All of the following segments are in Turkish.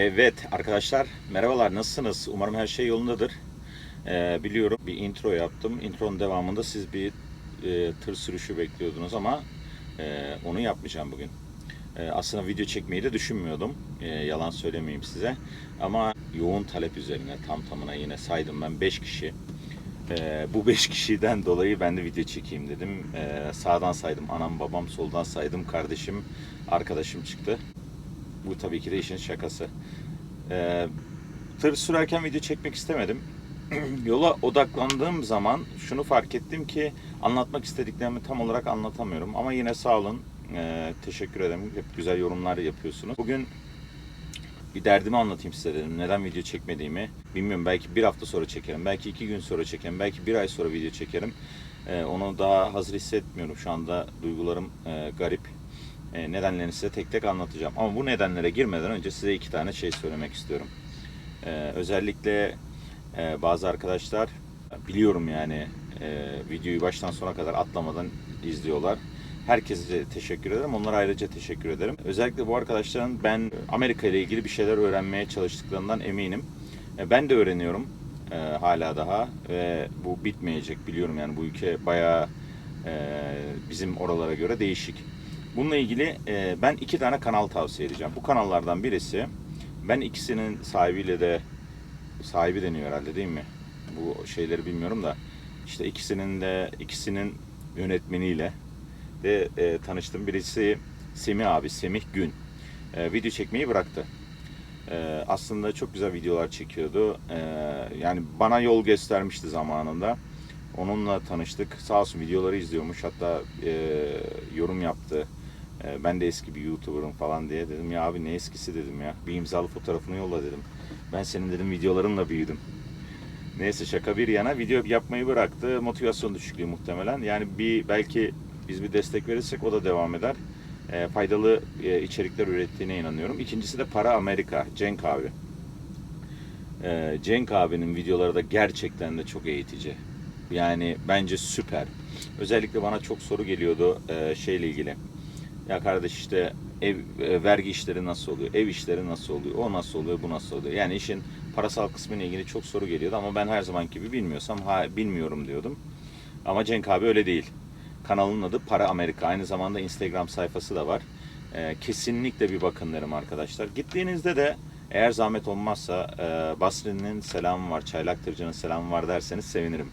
Evet arkadaşlar merhabalar nasılsınız? Umarım her şey yolundadır. Ee, biliyorum bir intro yaptım. Intronun devamında siz bir e, tır sürüşü bekliyordunuz ama e, onu yapmayacağım bugün. E, aslında video çekmeyi de düşünmüyordum. E, yalan söylemeyeyim size. Ama yoğun talep üzerine tam tamına yine saydım ben 5 kişi. E, bu 5 kişiden dolayı ben de video çekeyim dedim. E, sağdan saydım anam babam, soldan saydım kardeşim, arkadaşım çıktı. Bu tabii ki de işin şakası. Ee, tır sürerken video çekmek istemedim. Yola odaklandığım zaman şunu fark ettim ki anlatmak istediklerimi tam olarak anlatamıyorum. Ama yine sağ olun. Ee, teşekkür ederim. Hep güzel yorumlar yapıyorsunuz. Bugün bir derdimi anlatayım size dedim. Neden video çekmediğimi. Bilmiyorum belki bir hafta sonra çekerim. Belki iki gün sonra çekerim. Belki bir ay sonra video çekerim. Ee, onu daha hazır hissetmiyorum. Şu anda duygularım e, garip. E, nedenlerini size tek tek anlatacağım. Ama bu nedenlere girmeden önce size iki tane şey söylemek istiyorum. E, özellikle e, bazı arkadaşlar biliyorum yani videoyu baştan sona kadar atlamadan izliyorlar. Herkese teşekkür ederim. Onlara ayrıca teşekkür ederim. Özellikle bu arkadaşların ben Amerika ile ilgili bir şeyler öğrenmeye çalıştıklarından eminim. Ben de öğreniyorum hala daha ve bu bitmeyecek biliyorum yani bu ülke bayağı bizim oralara göre değişik. Bununla ilgili e, ben iki tane kanal tavsiye edeceğim. Bu kanallardan birisi ben ikisinin sahibiyle de sahibi deniyor herhalde değil mi? Bu şeyleri bilmiyorum da işte ikisinin de ikisinin yönetmeniyle de e, tanıştım. Birisi Semih abi, Semih Gün. E, video çekmeyi bıraktı. E, aslında çok güzel videolar çekiyordu. E, yani bana yol göstermişti zamanında. Onunla tanıştık. Sağ olsun videoları izliyormuş. Hatta e, yorum yaptı. E, ben de eski bir YouTuber'ım falan diye dedim ya abi ne eskisi dedim ya. Bir imzalı fotoğrafını yolla dedim. Ben senin dedim videolarınla büyüdüm. Neyse şaka bir yana video yapmayı bıraktı. Motivasyon düşüklüğü muhtemelen. Yani bir belki biz bir destek verirsek o da devam eder. E, faydalı e, içerikler ürettiğine inanıyorum. İkincisi de Para Amerika, Cenk abi. E, Cenk abinin videoları da gerçekten de çok eğitici. Yani bence süper. Özellikle bana çok soru geliyordu e, şeyle ilgili. Ya kardeş işte ev e, vergi işleri nasıl oluyor? Ev işleri nasıl oluyor? O nasıl oluyor? Bu nasıl oluyor? Yani işin parasal kısmıyla ilgili çok soru geliyordu ama ben her zaman gibi bilmiyorsam ha, bilmiyorum diyordum. Ama Cenk abi öyle değil. Kanalın adı Para Amerika. Aynı zamanda Instagram sayfası da var. E, kesinlikle bir bakın derim arkadaşlar. Gittiğinizde de eğer zahmet olmazsa e, Basri'nin selamı var, Çaylak Tırcı'nın selamı var derseniz sevinirim.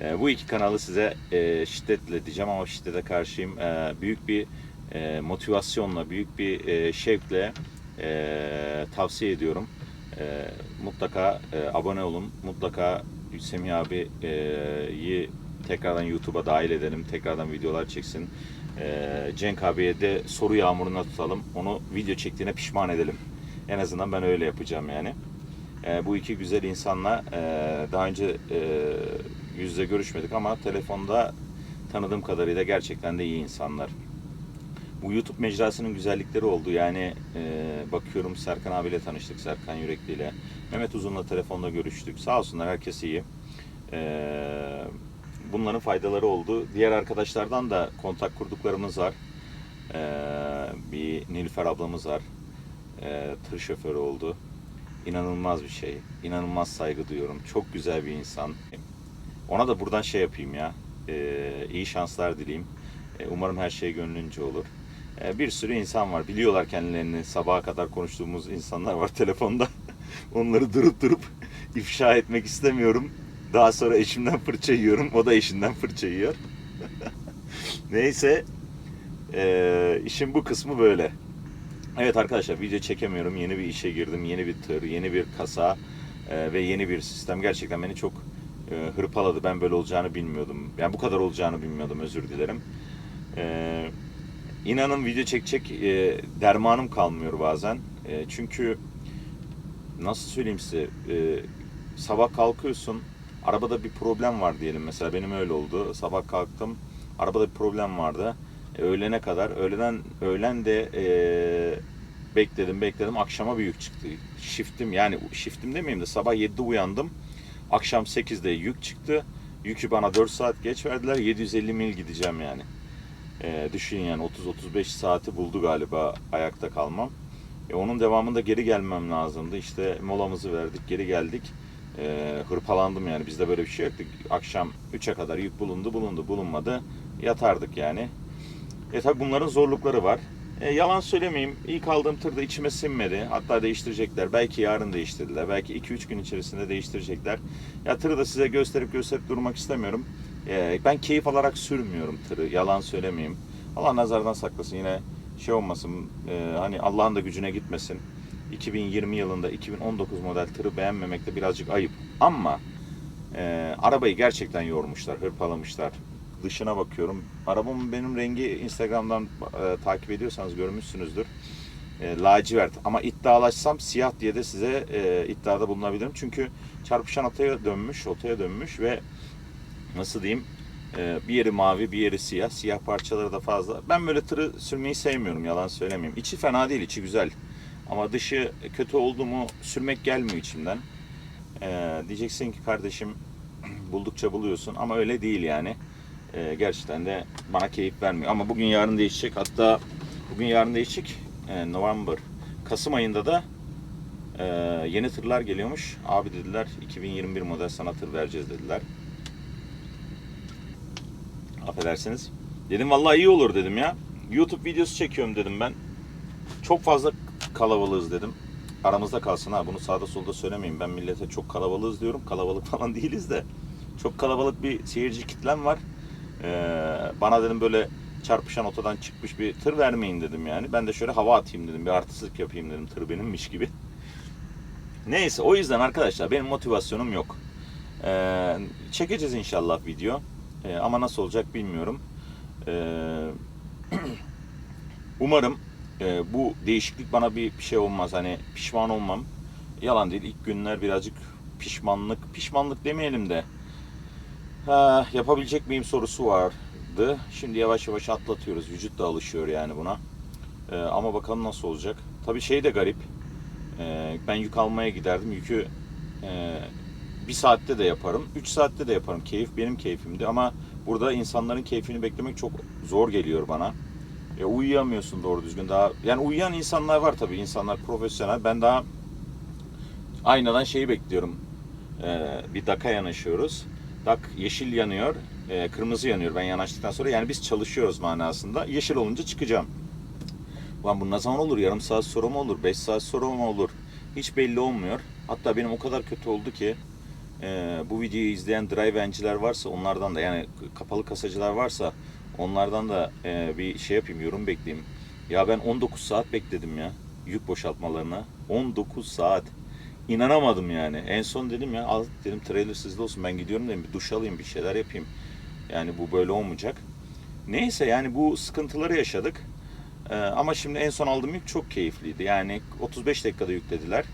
E, bu iki kanalı size e, şiddetle diyeceğim ama şiddete karşıyım. E, büyük bir e, motivasyonla, büyük bir e, şevkle e, tavsiye ediyorum. E, mutlaka e, abone olun. Mutlaka Semih abiyi tekrardan YouTube'a dahil edelim. Tekrardan videolar çeksin. E, Cenk abiye de soru yağmuruna tutalım. Onu video çektiğine pişman edelim. En azından ben öyle yapacağım yani. E, bu iki güzel insanla e, daha önce e, yüzde görüşmedik ama telefonda tanıdığım kadarıyla gerçekten de iyi insanlar. Bu YouTube mecrasının güzellikleri oldu. Yani e, bakıyorum Serkan abiyle tanıştık, Serkan Yürekli ile. Mehmet Uzun'la telefonda görüştük. Sağ olsunlar herkes iyi. E, bunların faydaları oldu. Diğer arkadaşlardan da kontak kurduklarımız var. E, bir Nilüfer ablamız var. E, tır şoförü oldu. İnanılmaz bir şey. İnanılmaz saygı duyuyorum. Çok güzel bir insan. Ona da buradan şey yapayım ya. E, iyi şanslar dileyim. E, umarım her şey gönlünce olur. E, bir sürü insan var. Biliyorlar kendilerini. Sabaha kadar konuştuğumuz insanlar var telefonda. Onları durup durup ifşa etmek istemiyorum. Daha sonra eşimden fırça yiyorum. O da eşinden fırça yiyor. Neyse. E, işin bu kısmı böyle. Evet arkadaşlar video çekemiyorum. Yeni bir işe girdim. Yeni bir tır, yeni bir kasa e, ve yeni bir sistem. Gerçekten beni çok e, hırpaladı. Ben böyle olacağını bilmiyordum. Yani bu kadar olacağını bilmiyordum. Özür dilerim. E, inanın video çekecek e, dermanım kalmıyor bazen. E, çünkü nasıl söyleyeyim size e, sabah kalkıyorsun arabada bir problem var diyelim mesela benim öyle oldu. Sabah kalktım arabada bir problem vardı. E, öğlene kadar öğleden öğlen de e, bekledim bekledim akşama bir yük çıktı. Shiftim yani shiftim demeyeyim de sabah 7'de uyandım. Akşam 8'de yük çıktı. Yükü bana 4 saat geç verdiler. 750 mil gideceğim yani. E, düşün yani 30-35 saati buldu galiba ayakta kalmam. E, onun devamında geri gelmem lazımdı. İşte molamızı verdik, geri geldik. E, hırpalandım yani bizde böyle bir şey yoktu. Akşam 3'e kadar yük bulundu, bulundu, bulunmadı. Yatardık yani. E tabi bunların zorlukları var. E, yalan söylemeyeyim. İlk aldığım tırda içime sinmedi. Hatta değiştirecekler. Belki yarın değiştirdiler. Belki 2-3 gün içerisinde değiştirecekler. Ya tırı da size gösterip gösterip durmak istemiyorum. E, ben keyif alarak sürmüyorum tırı. Yalan söylemeyeyim. Allah nazardan saklasın. Yine şey olmasın. e, hani Allah'ın da gücüne gitmesin. 2020 yılında 2019 model tırı beğenmemek de birazcık ayıp. Ama e, arabayı gerçekten yormuşlar, hırpalamışlar. Dışına bakıyorum. Arabamın benim rengi Instagram'dan e, takip ediyorsanız görmüşsünüzdür. E, lacivert ama iddialaşsam siyah diye de size e, iddiada bulunabilirim. Çünkü çarpışan otaya dönmüş, otaya dönmüş ve nasıl diyeyim e, bir yeri mavi, bir yeri siyah. Siyah parçaları da fazla. Ben böyle tırı sürmeyi sevmiyorum, yalan söylemeyeyim. İçi fena değil, içi güzel. Ama dışı kötü oldu mu sürmek gelmiyor içimden. E, diyeceksin ki kardeşim buldukça buluyorsun ama öyle değil yani. E, gerçekten de bana keyif vermiyor. Ama bugün yarın değişecek. Hatta bugün yarın değişecek. E, November. Kasım ayında da e, yeni tırlar geliyormuş. Abi dediler 2021 model sana tır vereceğiz dediler. Affedersiniz. Dedim vallahi iyi olur dedim ya. YouTube videosu çekiyorum dedim ben. Çok fazla kalabalığız dedim. Aramızda kalsın ha bunu sağda solda söylemeyin. Ben millete çok kalabalığız diyorum. Kalabalık falan değiliz de. Çok kalabalık bir seyirci kitlem var. Ee, bana dedim böyle çarpışan otodan çıkmış bir tır vermeyin dedim yani. Ben de şöyle hava atayım dedim. Bir artistlik yapayım dedim tır benimmiş gibi. Neyse o yüzden arkadaşlar benim motivasyonum yok. Ee, çekeceğiz inşallah video. Ee, ama nasıl olacak bilmiyorum. Ee, umarım e, bu değişiklik bana bir, bir şey olmaz. Hani pişman olmam. Yalan değil. İlk günler birazcık pişmanlık, pişmanlık demeyelim de ha, yapabilecek miyim sorusu vardı. Şimdi yavaş yavaş atlatıyoruz. Vücut da alışıyor yani buna. Ee, ama bakalım nasıl olacak. Tabii şey de garip. Ee, ben yük almaya giderdim. Yükü e, bir saatte de yaparım. Üç saatte de yaparım. Keyif benim keyfimdi ama burada insanların keyfini beklemek çok zor geliyor bana. E, uyuyamıyorsun doğru düzgün daha. Yani uyuyan insanlar var tabii. insanlar profesyonel. Ben daha aynadan şeyi bekliyorum. Ee, bir DAK'a yanaşıyoruz. DAK yeşil yanıyor, e, kırmızı yanıyor ben yanaştıktan sonra. Yani biz çalışıyoruz manasında. Yeşil olunca çıkacağım. Ulan bu ne zaman olur? Yarım saat sonra mı olur? 5 saat sonra mı olur? Hiç belli olmuyor. Hatta benim o kadar kötü oldu ki e, bu videoyu izleyen drivenciler varsa onlardan da yani kapalı kasacılar varsa onlardan da e, bir şey yapayım yorum bekleyeyim. Ya ben 19 saat bekledim ya yük boşaltmalarına. 19 saat. İnanamadım yani. En son dedim ya al dedim trailer sizde olsun ben gidiyorum dedim bir duş alayım bir şeyler yapayım. Yani bu böyle olmayacak. Neyse yani bu sıkıntıları yaşadık. Ee, ama şimdi en son aldığım yük çok keyifliydi. Yani 35 dakikada yüklediler.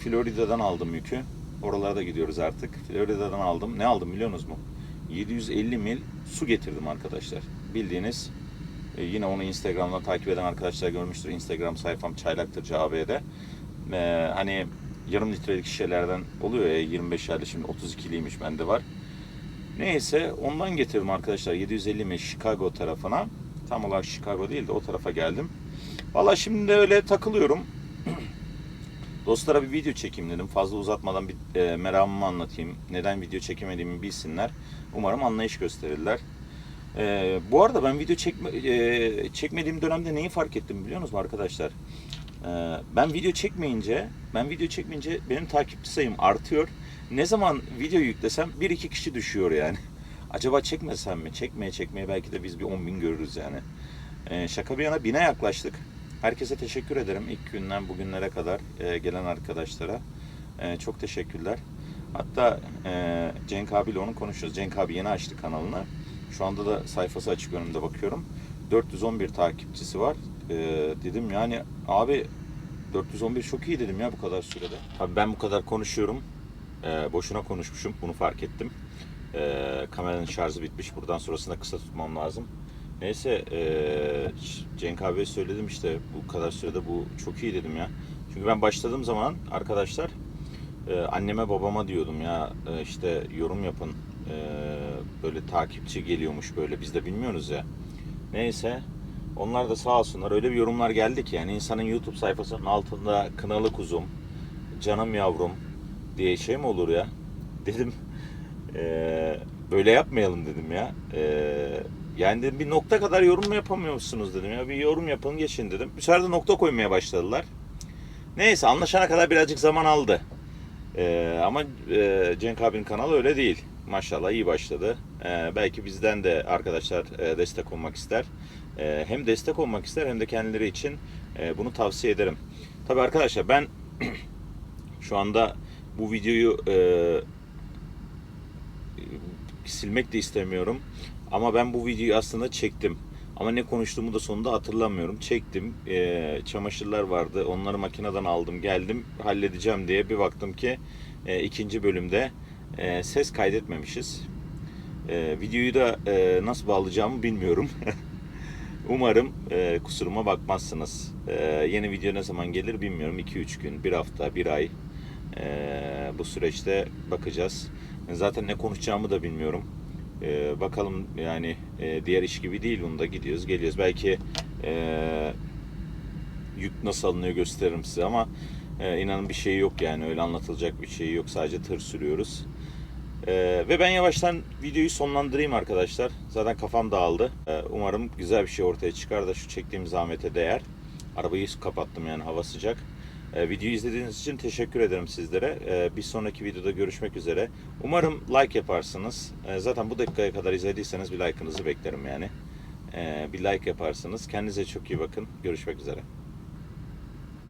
Florida'dan aldım yükü. Oralara da gidiyoruz artık. Florida'dan aldım. Ne aldım biliyor musunuz mu? 750 mil su getirdim arkadaşlar. Bildiğiniz e, yine onu Instagram'dan takip eden arkadaşlar görmüştür. Instagram sayfam Çaylaktırcı AB'de. Ee, hani yarım litrelik şişelerden oluyor ya 25'lerle şimdi 32'liymiş bende var. Neyse ondan getirdim arkadaşlar 750 mil Chicago tarafına. Tam olarak Chicago değil de o tarafa geldim. Valla şimdi de öyle takılıyorum. Dostlara bir video çekeyim dedim. Fazla uzatmadan bir e, meramımı anlatayım. Neden video çekemediğimi bilsinler. Umarım anlayış gösterirler. E, bu arada ben video çekme, e, çekmediğim dönemde neyi fark ettim biliyor musunuz arkadaşlar? E, ben video çekmeyince, ben video çekmeyince benim takipçi sayım artıyor. Ne zaman video yüklesem bir iki kişi düşüyor yani. Acaba çekmesem mi? Çekmeye çekmeye belki de biz bir 10 bin görürüz yani. E, şaka bir yana bine yaklaştık. Herkese teşekkür ederim ilk günden bugünlere kadar e, gelen arkadaşlara. E, çok teşekkürler. Hatta e, Cenk abiyle onu konuşuyoruz. Cenk abi yeni açtı kanalını. Şu anda da sayfası açık önümde bakıyorum. 411 takipçisi var. E, dedim yani abi 411 çok iyi dedim ya bu kadar sürede. Abi ben bu kadar konuşuyorum. E, boşuna konuşmuşum. Bunu fark ettim. E, kameranın şarjı bitmiş. Buradan sonrasında kısa tutmam lazım. Neyse e, Cenk abiye söyledim işte bu kadar sürede bu çok iyi dedim ya. Çünkü ben başladığım zaman arkadaşlar e, anneme babama diyordum ya e, işte yorum yapın e, böyle takipçi geliyormuş böyle biz de bilmiyoruz ya. Neyse Onlar da sağ olsunlar öyle bir yorumlar geldi ki yani insanın YouTube sayfasının altında kınalı kuzum, canım yavrum diye şey mi olur ya? Dedim eee, böyle yapmayalım dedim ya. Eee, yani dedim bir nokta kadar yorum mu yapamıyorsunuz dedim ya. Bir yorum yapın geçin dedim. Bir sefer de nokta koymaya başladılar. Neyse anlaşana kadar birazcık zaman aldı. Eee, ama eee, Cenk abinin kanalı öyle değil. Maşallah iyi başladı. Eee, belki bizden de arkadaşlar eee, destek olmak ister. Eee, hem destek olmak ister hem de kendileri için eee, bunu tavsiye ederim. Tabii arkadaşlar ben şu anda bu videoyu eee, silmek de istemiyorum. Ama ben bu videoyu aslında çektim. Ama ne konuştuğumu da sonunda hatırlamıyorum. Çektim. Eee, çamaşırlar vardı. Onları makineden aldım. Geldim halledeceğim diye bir baktım ki eee, ikinci bölümde eee, ses kaydetmemişiz. Eee, videoyu da eee, nasıl bağlayacağımı bilmiyorum. Umarım eee, kusuruma bakmazsınız. Eee, yeni video ne zaman gelir bilmiyorum. 2-3 gün, bir hafta, bir ay. Eee, bu süreçte bakacağız. Zaten ne konuşacağımı da bilmiyorum. Eee, bakalım yani eee, diğer iş gibi değil bunda gidiyoruz geliyoruz. Belki eee, yük nasıl alınıyor gösteririm size ama eee, inanın bir şey yok yani öyle anlatılacak bir şey yok. Sadece tır sürüyoruz. Eee, ve ben yavaştan videoyu sonlandırayım arkadaşlar. Zaten kafam dağıldı. Eee, umarım güzel bir şey ortaya çıkar da şu çektiğim zahmete değer. Arabayı kapattım yani hava sıcak. Eee, videoyu izlediğiniz için teşekkür ederim sizlere. Eee, bir sonraki videoda görüşmek üzere. Umarım like yaparsınız. Eee, zaten bu dakikaya kadar izlediyseniz bir like'ınızı beklerim yani. Bir like yaparsınız. Kendinize çok iyi bakın. Görüşmek üzere.